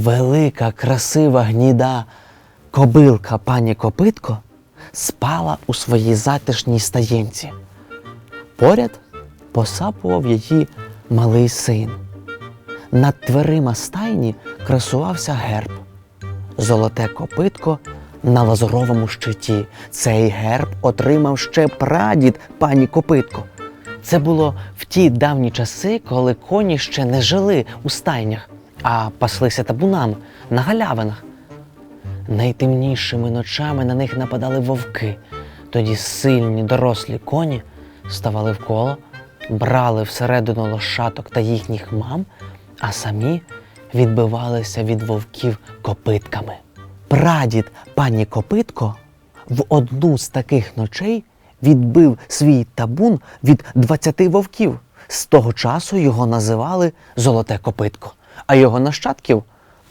велика, красива гніда кобилка пані Копитко спала у своїй затишній стаєнці. Поряд посапував її малий син. Над дверима стайні красувався герб. Золоте копитко на лазуровому щиті. Цей герб отримав ще прадід пані Копитко. Це було в ті давні часи, коли коні ще не жили у стайнях, а паслися табунами на галявинах. Найтемнішими ночами на них нападали вовки. Тоді сильні дорослі коні ставали в коло, брали всередину лошаток та їхніх мам, а самі відбивалися від вовків копитками. Прадід пані Копитко в одну з таких ночей відбив свій табун від 20 вовків. З того часу його називали Золоте Копитко, а його нащадків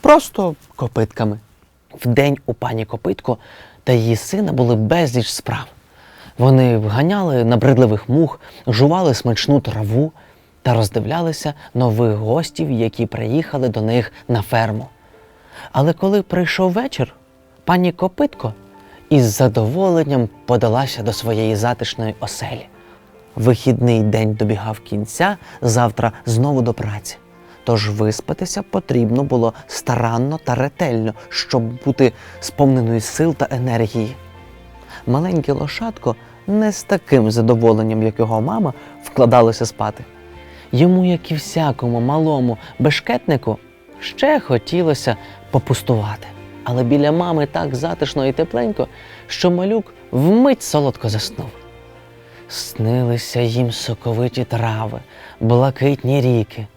просто копитками. Вдень у пані Копитко та її сина були безліч справ. Вони вганяли набридливих мух, жували смачну траву та роздивлялися нових гостів, які приїхали до них на ферму. Але коли прийшов вечір, пані Копитко із задоволенням подалася до своєї затишної оселі. Вихідний день добігав кінця, завтра знову до праці. Тож виспатися потрібно було старанно та ретельно, щоб бути сповненою сил та енергії. Маленьке лошадко не з таким задоволенням, як його мама, вкладалося спати. Йому, як і всякому малому бешкетнику, ще хотілося попустувати. Але біля мами так затишно і тепленько, що малюк вмить солодко заснув. Снилися їм соковиті трави, блакитні ріки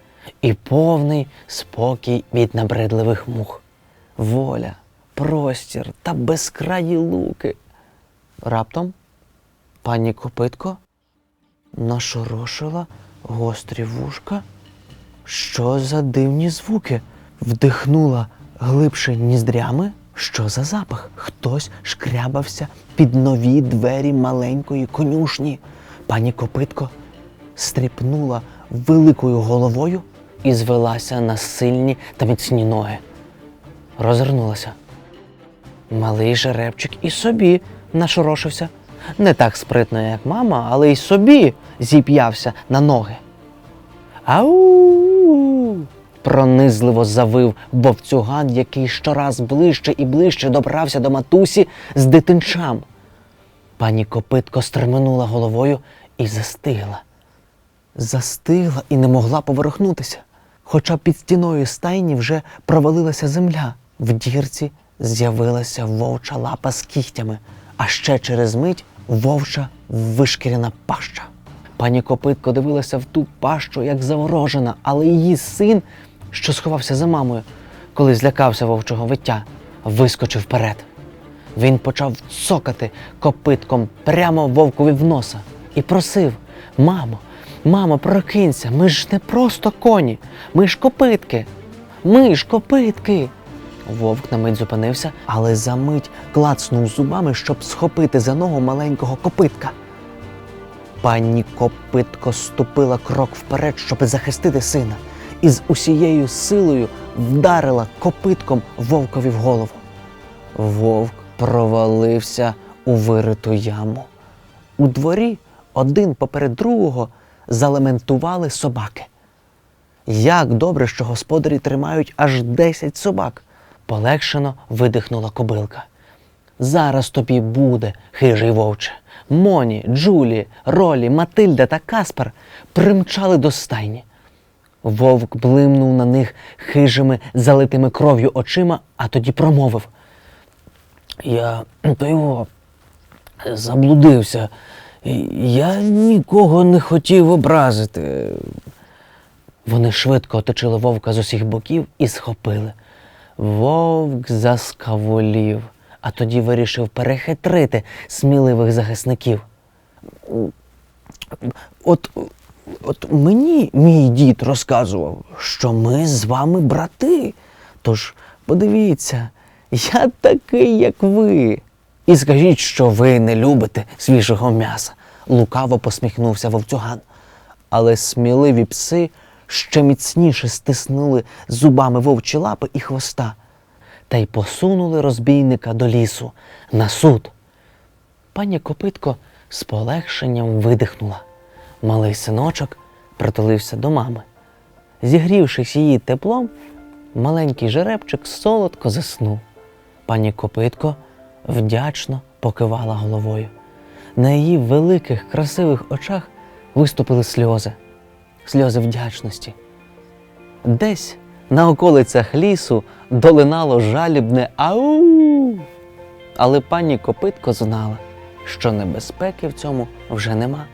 і повний спокій від набридливих мух. Воля, простір та безкраї луки. Раптом пані Копитко нашорошила гострі вушка. Що за дивні звуки? Вдихнула глибше ніздрями. Що за запах? Хтось шкрябався під нові двері маленької конюшні. Пані Копитко стріпнула великою головою і звелася на сильні та міцні ноги. Розвернулася. Малий жеребчик і собі нашорошився. Не так спритно, як мама, але й собі зіп'явся на ноги. Ау! пронизливо завив вовцюган, який щораз ближче і ближче добрався до матусі з дитинчам. Пані Копитко стременула головою і застигла. Застигла і не могла поворухнутися. Хоча під стіною стайні вже провалилася земля. В дірці з'явилася вовча лапа з кігтями, а ще через мить вовча вишкіряна паща. Пані Копитко дивилася в ту пащу, як заворожена, але її син, що сховався за мамою, коли злякався вовчого виття, вискочив вперед. Він почав цокати копитком прямо вовкові в носа і просив: Мамо, мамо, прокинься, ми ж не просто коні, ми ж копитки, ми ж копитки. Вовк на мить зупинився, але за мить клацнув зубами, щоб схопити за ногу маленького копитка. Пані Копитко ступила крок вперед, щоб захистити сина, і з усією силою вдарила копитком вовкові в голову. Вовк провалився у вириту яму. У дворі один поперед другого залементували собаки. Як добре, що господарі тримають аж 10 собак. Полегшено видихнула кобилка. Зараз тобі буде, хижий вовче. Моні, Джулі, Ролі, Матильда та Каспер примчали до стайні. Вовк блимнув на них хижими, залитими кров'ю очима, а тоді промовив. Я то заблудився. Я нікого не хотів образити. Вони швидко оточили вовка з усіх боків і схопили. Вовк заскаволів, а тоді вирішив перехитрити сміливих захисників. От, от мені мій дід розказував, що ми з вами брати. Тож подивіться, я такий, як ви. І скажіть, що ви не любите свіжого м'яса. Лукаво посміхнувся вовцюган. Але сміливі пси ще міцніше стиснули зубами вовчі лапи і хвоста та й посунули розбійника до лісу на суд. Пані Копитко з полегшенням видихнула. Малий синочок притулився до мами. Зігрівшись її теплом, маленький жеребчик солодко заснув. Пані Копитко вдячно покивала головою. На її великих красивих очах виступили сльози, сльози вдячності. Десь на околицях лісу долинало жалібне ау. Але пані Копитко знала, що небезпеки в цьому вже нема.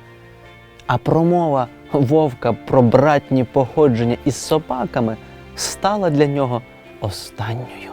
А промова вовка про братні походження із собаками стала для нього останньою.